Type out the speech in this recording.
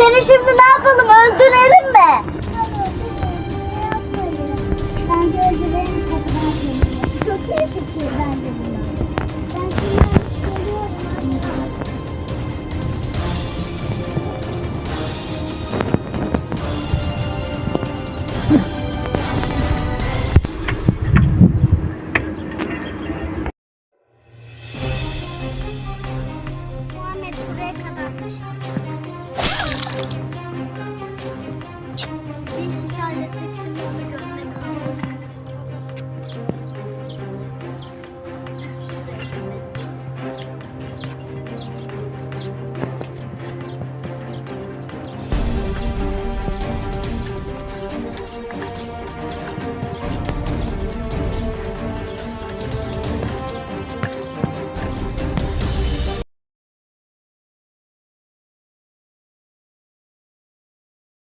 Seni şimdi ne yapalım öldürelim mi? Bence öldürelim. Çok iyi fikir bence bunlar. Ben. Muhammed buraya kadarmış. şeyi inşa etmek için.